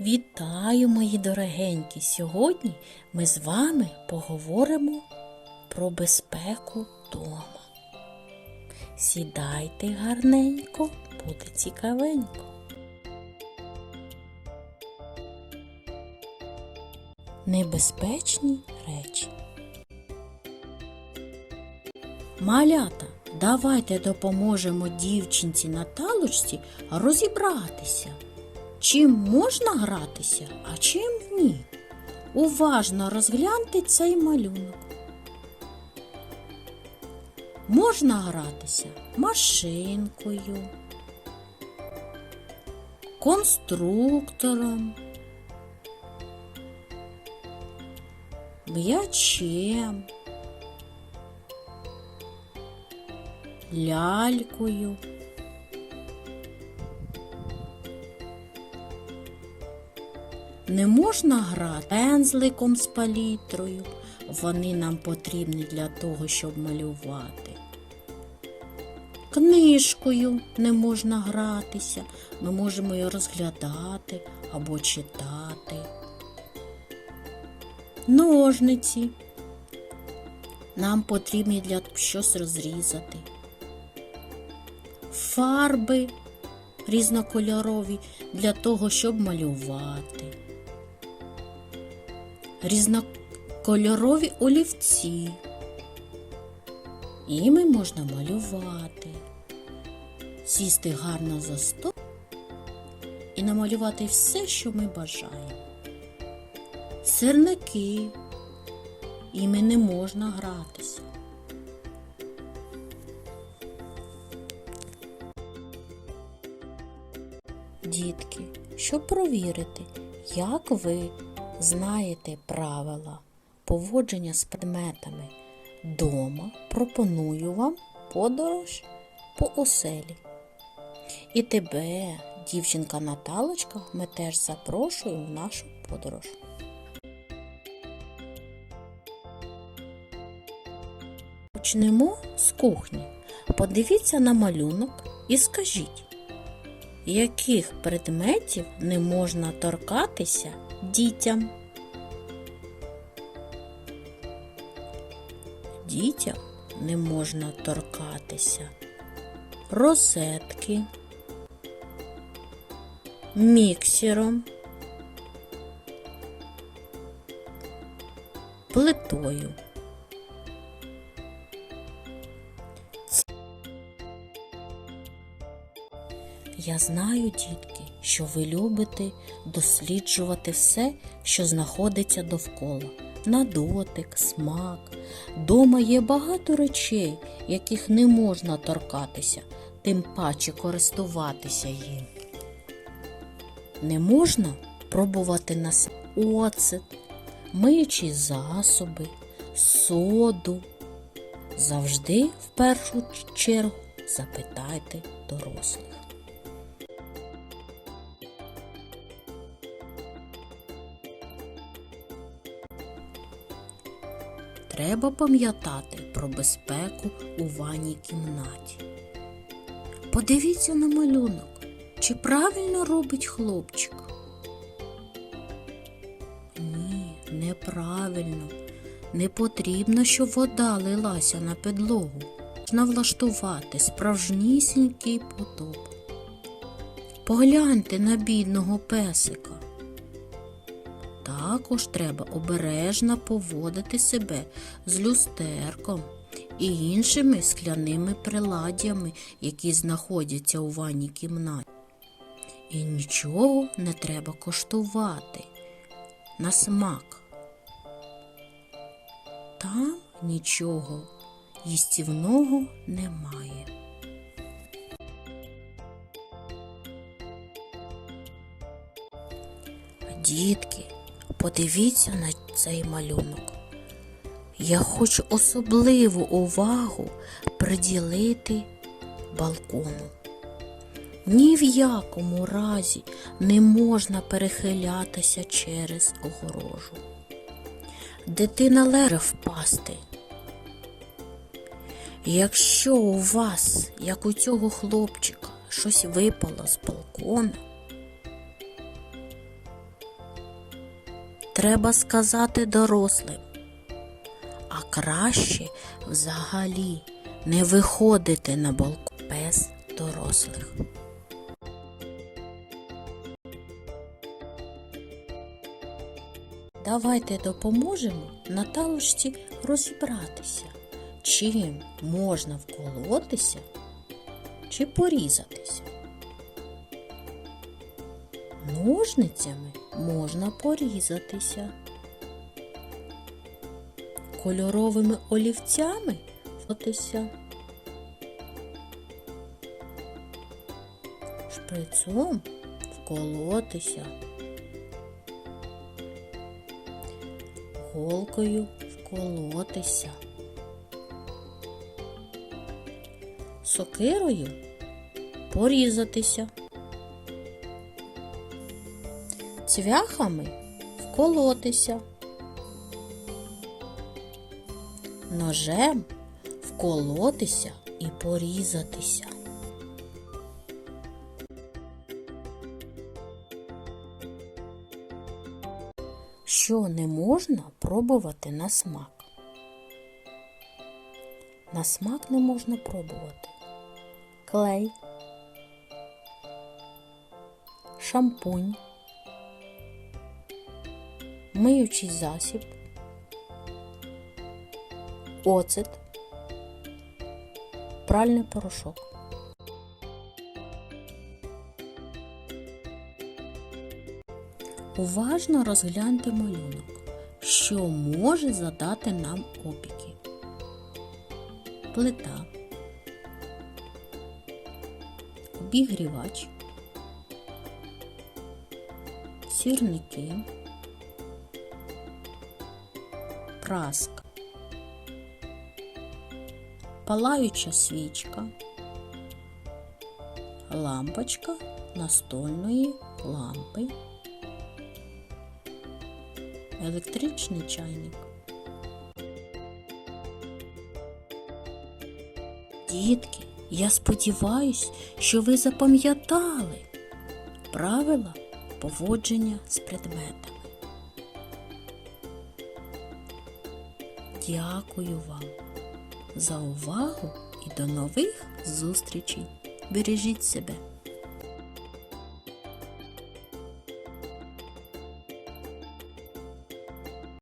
Вітаю, мої дорогенькі! Сьогодні ми з вами поговоримо про безпеку вдома. Сідайте гарненько, буде цікавенько. Небезпечні речі. Малята, давайте допоможемо дівчинці Наталочці розібратися. Чим можна гратися, а чим ні? Уважно розгляньте цей малюнок. Можна гратися машинкою, конструктором, м'ячем, лялькою. Не можна грати пензликом з палітрою. Вони нам потрібні для того, щоб малювати. Книжкою не можна гратися. Ми можемо її розглядати або читати. Ножниці. Нам потрібні для щось розрізати. Фарби різнокольорові для того, щоб малювати різнокольорові олівці. Іми можна малювати, сісти гарно за стол і намалювати все, що ми бажаємо. Сирники, іми не можна гратися. Дітки, щоб провірити, як ви знаєте правила поводження з предметами дома, пропоную вам подорож по оселі. І тебе, дівчинка Наталочка, ми теж запрошуємо в нашу подорож. Почнемо з кухні. Подивіться на малюнок і скажіть, яких предметів не можна торкатися дітям? Дітям не можна торкатися розетки, міксером, плитою. Я знаю, дітки, що ви любите досліджувати все, що знаходиться довкола. На дотик, смак. Дома є багато речей, яких не можна торкатися, тим паче користуватися їм. Не можна пробувати на оцет, миючі засоби, соду. Завжди в першу чергу запитайте дорослих. Треба пам'ятати про безпеку у ванній кімнаті. Подивіться на малюнок, чи правильно робить хлопчик. Ні, неправильно. Не потрібно, щоб вода лилася на підлогу. Можна влаштувати справжнісінький потоп. Погляньте на бідного песика. Також треба обережно поводити себе з люстерком і іншими скляними приладдями, які знаходяться у ванній кімнаті. І нічого не треба коштувати на смак. Там нічого їстівного немає. Дітки, подивіться на цей малюнок. Я хочу особливу увагу приділити балкону. Ні в якому разі не можна перехилятися через огорожу. Дитина лере впасти. Якщо у вас, як у цього хлопчика, щось випало з балкона, треба сказати дорослим. А краще взагалі не виходити на балкон без дорослих. Давайте допоможемо Наталочці розібратися, чим можна вколотися чи порізатися. Ножницями можна порізатися. Кольоровими олівцями фотися. Шприцом вколотися. Голкою вколотися. Сокирою порізатися. Цвяхами вколотися. Ножем вколотися і порізатися. Що не можна пробувати на смак? На смак не можна пробувати. Клей, шампунь, миючий засіб, оцет, пральний порошок. Уважно розгляньте малюнок, що може задати нам опіки. Плита, обігрівач, сірники, праска, палаюча свічка, лампочка настольної лампи електричний чайник. Дітки, я сподіваюсь, що ви запам'ятали правила поводження з предметами. Дякую вам за увагу і до нових зустрічей. Бережіть себе.